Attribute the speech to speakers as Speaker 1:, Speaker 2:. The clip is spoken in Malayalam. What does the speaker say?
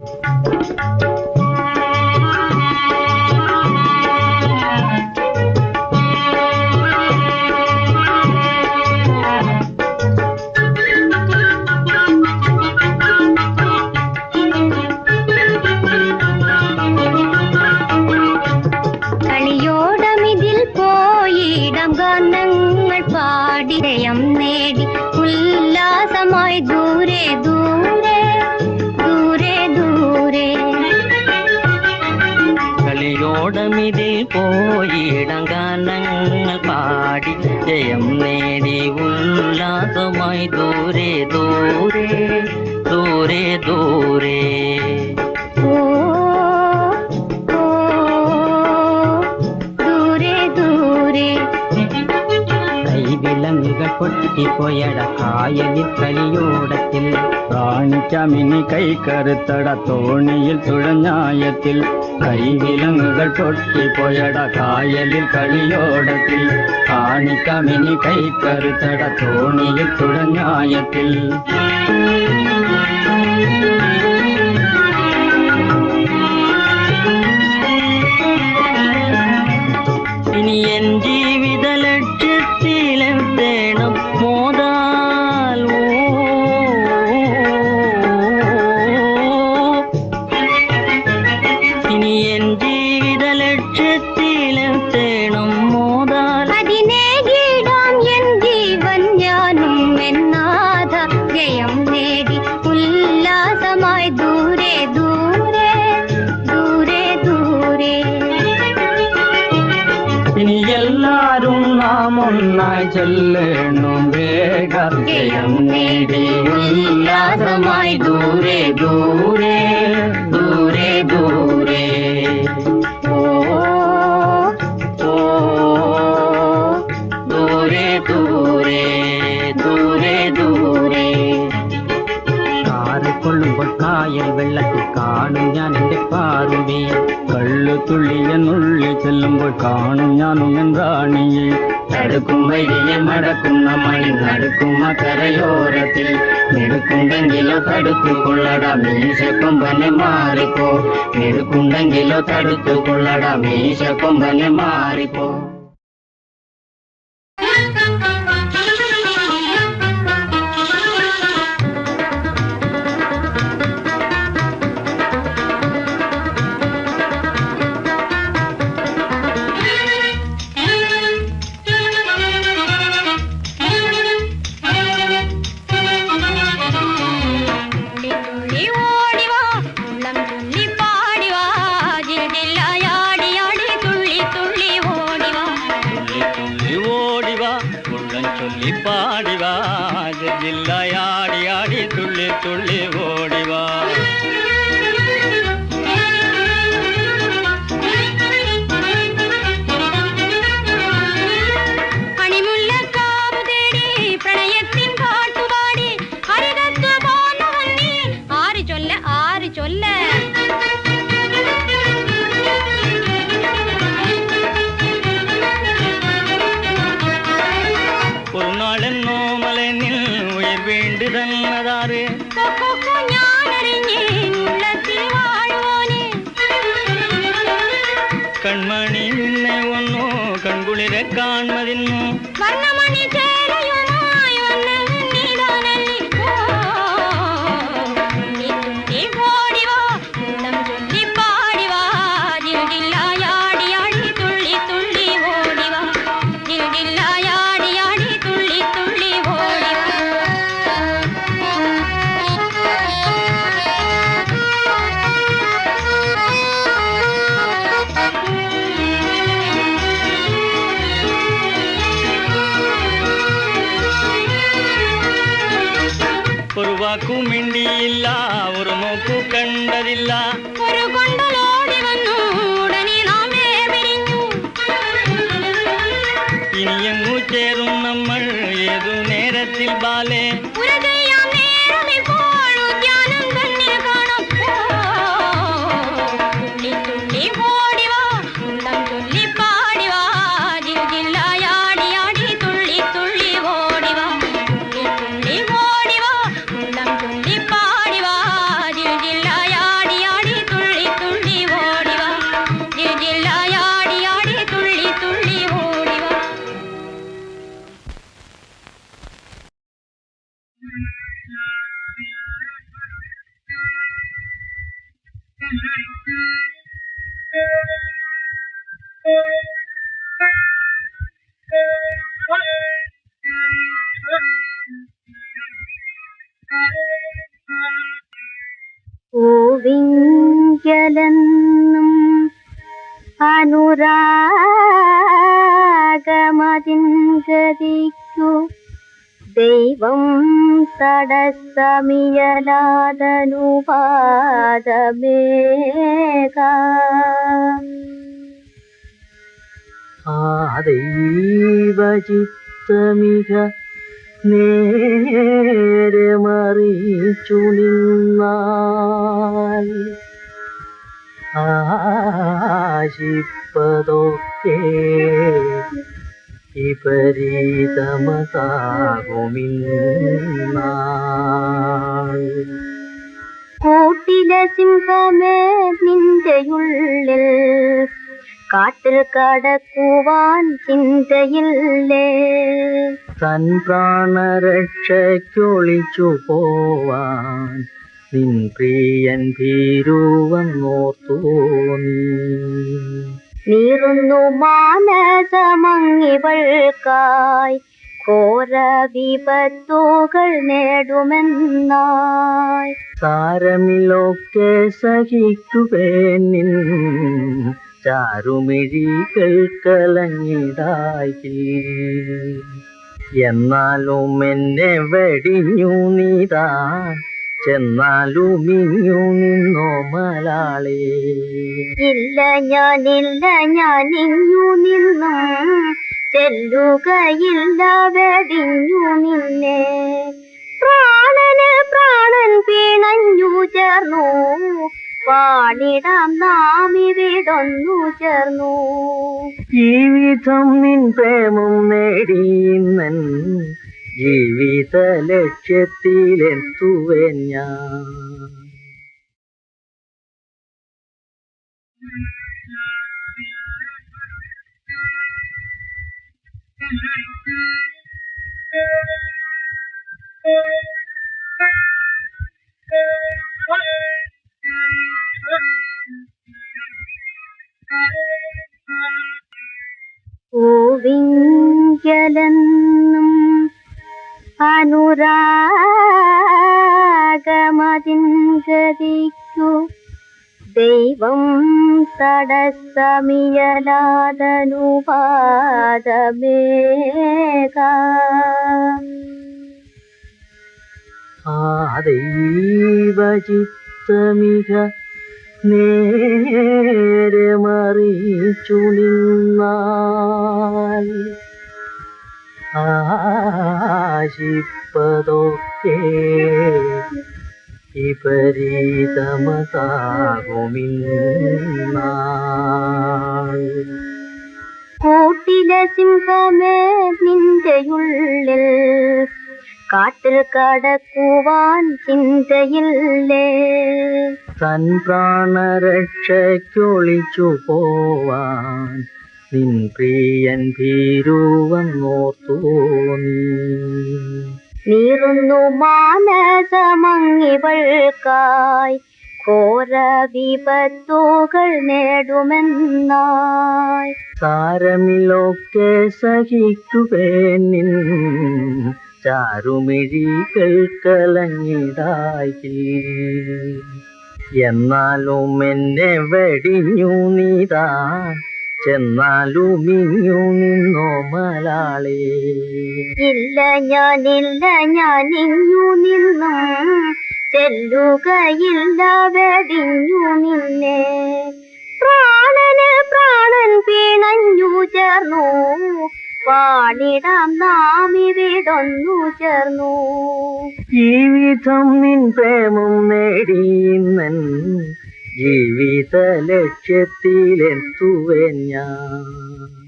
Speaker 1: Música പാടി ജയം നേടി ഉല്ലാസമായി ദൂരെ ദൂരെ ദൂരെ ദൂരെ കൈവിലങ്ങുകൾ പൊട്ടിപ്പോയട കായലിൽ കളിയോടത്തിൽ
Speaker 2: കാണിക്കാമിനി കൈ കറുത്തട തോണിയിൽ തുഴഞ്ഞായത്തിൽ കൈവിലങ്ങുകൾ പൊട്ടിപ്പോയട കായലിൽ കളിയോടത്തിൽ കാണിക്കാമിനി കൈ കറുത്തട തോണിയിൽ തുഴഞ്ഞായത്തിൽ
Speaker 1: ഇനി എൻ ജീവിത ലക്ഷ്യത്തിലെത്തേണം മോതാൽ
Speaker 3: അതിനേകിടാം എൻ ജീവൻ ഞാനും എന്നാഥ ജയം നേടി ഉല്ലാസമായി ദൂരെ ദൂരെ ദൂരെ ദൂരെ.
Speaker 2: ഇനി എല്ലാരും നാം ഒന്നായി ചെല്ലണം വേഗ. ജയം നേടി ഉല്ലാസമായി ദൂരെ ദൂരെ ദൂരെ ദൂരെ. ദൂരെ ദൂരെ ദൂരെ
Speaker 1: കാറിക്കൊള്ളുമ്പോൾ കായൽ വെള്ളത്തിൽ കാണും ഞാൻ എന്റെ പാറുവേ
Speaker 2: കള്ളു തുള്ളിയെന്നുള്ളിൽ ചെല്ലുമ്പോൾ കാണും ഞാനും എൻ റാണിയെ തടുക്കും വഴിയെ മടക്കുന്ന മണി നടക്കും കരയോരത്തിൽ നെടുക്കുണ്ടെങ്കിലോ തടുത്തു കൊള്ളട മീശക്കൊമ്പനെ മാറിപ്പോ നെടുക്കുണ്ടെങ്കിലോ തടുത്തു കൊള്ളട മീശക്കൊമ്പനെ മാറിപ്പോ பாடி
Speaker 3: பாடிவா. नजारे വന്നു ഉടനെ നാമേ പിരിഞ്ഞു
Speaker 2: ഇനി എങ്ങു ചേരും നമ്മൾ ഏതു നേരത്തിൽ ബാലേ
Speaker 4: പൂവിങ്കലെന്നും അനുരാഗമതിൻ ഗതിക്കു ദൈവം തടസ്സമിയലാതനുപാദമേക
Speaker 5: ആ ദൈവചിത്തമിക നേരെ മറിച്ചു നിന്നാൽ ആശിപ്പതൊക്കെ വിപരീതമതാകുമിന്നാൾ.
Speaker 4: കൂട്ടിലെ സിംഹമേ നിന്റെയുള്ളിൽ കാട്ടിൽ കടക്കുവാൻ ചിന്തയില്ലേ?
Speaker 5: തൻ പ്രാണരക്ഷയ്ക്കൊളിച്ചു പോവാൻ നിൻ പ്രിയൻ ഭീരുവന്നോർത്തു നീ?
Speaker 4: നീറുന്നു മാനസമങ്ങിവൾക്കായി ഘോര വിപത്തുകൾ നേടുമെന്നായി.
Speaker 5: താരമിലൊക്കെ സഹിക്കുവേ നിൻ ചാരുമിഴികൾ കലങ്ങിടായി എന്നാലും എന്നെ വെടിഞ്ഞു നീതാൻ ചെന്നാലും ഇഞ്ഞു നിന്നോ മലാളി.
Speaker 4: ഇല്ല ഞാനില്ല ഞാൻ ഇഞ്ഞു നിന്നു. ചെല്ലുകയില്ല വെടിഞ്ഞു നിന്നെ. പ്രാണന് പ്രാണൻ പിണഞ്ഞു ചേർന്നു. പാടിടാം നാം ഇവിടൊന്നു ചേർന്നു.
Speaker 5: ജീവിതം നിൻ പ്രേമം നേടിയിന്നൻ ജീവിത ലക്ഷ്യത്തിലെത്തുവൻ ഞാൻ
Speaker 4: പൂവിങ്കലെന്നും അനുരാഗമതിൻ ഗതിക്കു ദൈവം തടസ്സമിയലാതനുപാദമേക.
Speaker 5: ആ ദൈവചിത്തമിക നേരെ മറിച്ചു നിന്നാൽ ആശിപ്പതൊക്കെ വിപരീതമതാകുമിന്നാൾ.
Speaker 4: കൂട്ടിലെ സിംഹമേ നിന്റെയുള്ളിൽ കാട്ടിൽ കടക്കുവാൻ ചിന്തയില്ലേ?
Speaker 5: തൻ പ്രാണരക്ഷയ്ക്കൊളിച്ചു പോവാൻ നിൻ പ്രിയൻ നീ.
Speaker 4: നീറുന്നു മാനസമങ്ങിവൾക്കായി ഘോര വിപത്തുകൾ നേടുമെന്നായി.
Speaker 5: താരമിലൊക്കെ സഹിക്കുവേ നിൻ ചാരുമിഴികൾ കലങ്ങിടായി എന്നാലും എന്നെ വെടിഞ്ഞു നീതാൻ ചെന്നാലും ഇഞ്ഞു നിന്നോ മലാളി.
Speaker 4: ഇല്ല ഞാനില്ല ഞാൻ ഇഞ്ഞു നിന്നു. ചെല്ലുകയില്ല വെടിഞ്ഞു നിന്നെ. പ്രാണന് പ്രാണൻ പിണഞ്ഞു ചേർന്നു. പാടിടാം നാം ഇവിടൊന്നു ചേർന്നു.
Speaker 5: ജീവിതം നിൻ പ്രേമം നേടിയിന്നൻ ജീവിത ലക്ഷ്യത്തിലെത്തുവേ ഞാൻ